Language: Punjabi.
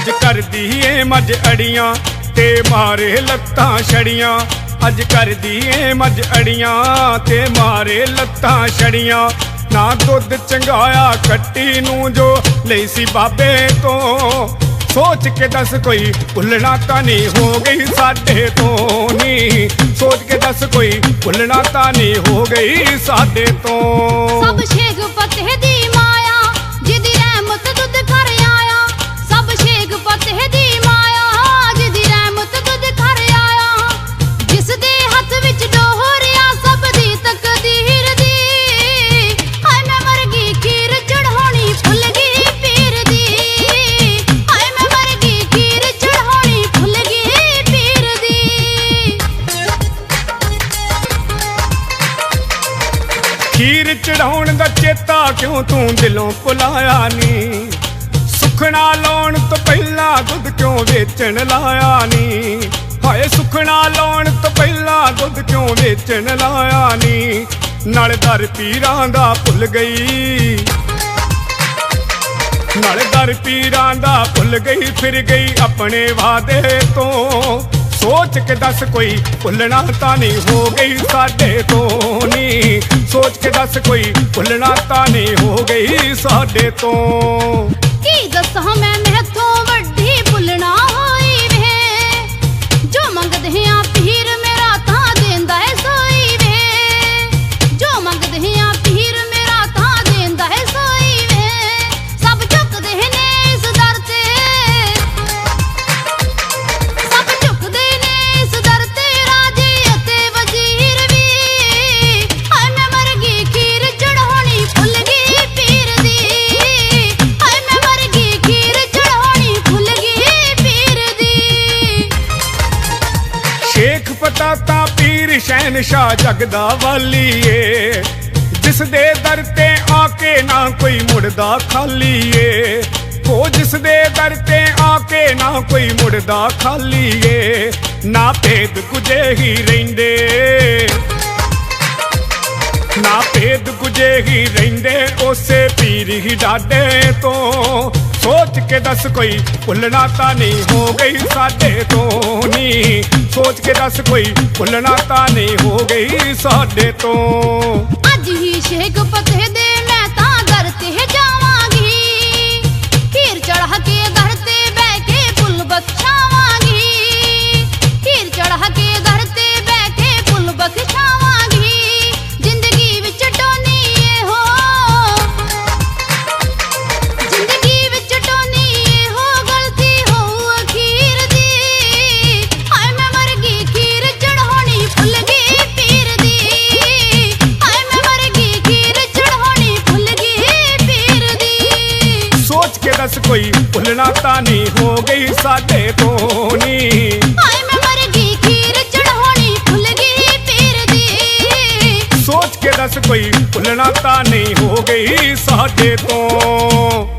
ਅੱਜ ਕਰਦੀ ਏ ਮੱਝ ਅੜੀਆਂ ਤੇ ਮਾਰੇ ਲੱਤਾਂ ਛੜੀਆਂ। ਅੱਜ ਕਰਦੀ ਏ ਮੱਝ ਅੜੀਆਂ ਤੇ ਮਾਰੇ ਲੱਤਾਂ ਛੜੀਆਂ। ਨਾ ਦੁੱਧ ਚੰਗਾਇਆ ਕੱਟੀ ਨੂੰ ਜੋ ਲਈ ਸੀ ਬਾਬੇ ਤੋਂ। ਸੋਚ ਕੇ ਦੱਸ ਕੋਈ ਭੁੱਲਣਾ ਤਾਂ ਨਹੀਂ ਹੋ ਗਈ ਸਾਡੇ ਤੋਂ ਨੀ। ਸੋਚ ਕੇ ਦੱਸ ਕੋਈ ਭੁੱਲਣਾ ਤਾਂ ਨਹੀਂ ਹੋ ਗਈ ਸਾਡੇ ਤੋਂ। ਸਭ ਸ਼ੇਖ ਖੀਰ ਚੜਾਉਣ ਦਾ ਚੇਤਾ ਕਿਉਂ ਤੂੰ ਦਿਲੋਂ ਭੁਲਾਇਆ ਨੀ? ਸੁਖਣਾ ਲਾਉਣ ਤੋਂ ਪਹਿਲਾਂ ਦੁੱਧ ਕਿਉਂ ਵੇਚਣ ਲਾਇਆ ਨੀ? ਹਾਏ, ਸੁਖਣਾ ਲਾਉਣ ਤੋਂ ਪਹਿਲਾਂ ਦੁੱਧ ਕਿਉਂ ਵੇਚਣ ਲਾਇਆ ਨੀ? ਨਾਲ ਦਰ ਪੀਰਾਂ ਦਾ ਭੁੱਲ ਗਈ। ਨਾਲੇ ਦਰ ਪੀਰਾਂ ਦਾ ਭੁੱਲ ਗਈ, ਫਿਰ ਗਈ ਆਪਣੇ ਵਾਦੇ ਤੋਂ। ਸੋਚ ਕੇ ਦੱਸ ਕੋਈ ਭੁੱਲਣਾ ਤਾਂ ਨਹੀਂ ਹੋ ਗਈ ਸਾਡੇ ਤੋਂ ਨੀ। ਕੇ ਦੱਸ ਕੋਈ ਭੁੱਲਣਾ ਤਾਂ ਨਹੀਂ ਹੋ ਗਈ ਸਾਡੇ ਤੋਂ। ਕੀ ਦੱਸਾਂ ਮੈਂ ਸ਼ੇਖ ਪਤਾ ਤਾਂ ਪੀਰ ਸ਼ਹਿਨशाह ਜਗਦਾ ਵਾਲੀ ਏ ਜਿਸ ਦੇ ਦਰ ਤੇ ਆ ਕੇ ਨਾ ਕੋਈ ਮੁੜਦਾ ਖਾਲੀ ਏ ਉਹ ਜਿਸ ਦੇ ਦਰ ਤੇ ਆ ਕੇ ਨਾ ਕੋਈ ਮੁੜਦਾ ਖਾਲੀ ਏ ਨਾ ਭੇਦ ਕੁਝੇ ਹੀ ਰਹਿੰਦੇ। ਨਾ ਭੇਦ ਕੁਝੇ ਹੀ ਰਹਿੰਦੇ, ਉਸੇ ਪੀਰ ਹੀ ਡਾਡੇ ਤੋਂ। ਸੋਚ ਕੇ ਦੱਸ ਕੋਈ ਭੁੱਲਣਾ ਤਾਂ ਨਹੀਂ ਹੋ ਗਈ ਸਾਡੇ ਤੋਂ ਨੀ। ਸੋਚ ਕੇ ਦੱਸ ਕੋਈ ਭੁੱਲਣਾ ਤਾਂ ਨਹੀਂ ਹੋ ਗਈ ਸਾਡੇ ਤੋਂ। ਅੱਜ ਹੀ ਸ਼ੇਖ ਫਤਿਹ ਦੇ ਮੈਂ ਤਾਂ ਦਰ ਤੇ ਜਾਵਾਂਗੀ ਕੋਈ ਭੁੱਲਣਾ ਤਾਂ ਨਹੀਂ ਹੋ ਗਈ ਸਾਡੇ ਤੋਂ ਨੀ। ਹਾਏ ਮੈਂ ਮਰ ਗਈ ਖੀਰ ਚੜਾਉਣੀ ਭੁੱਲ ਗਈ ਪੀਰ ਦੀ। ਸੋਚ ਕੇ ਦੱਸ ਕੋਈ ਭੁੱਲਣਾ ਤਾਂ ਨਹੀਂ ਹੋ ਗਈ ਸਾਡੇ ਤੋਂ।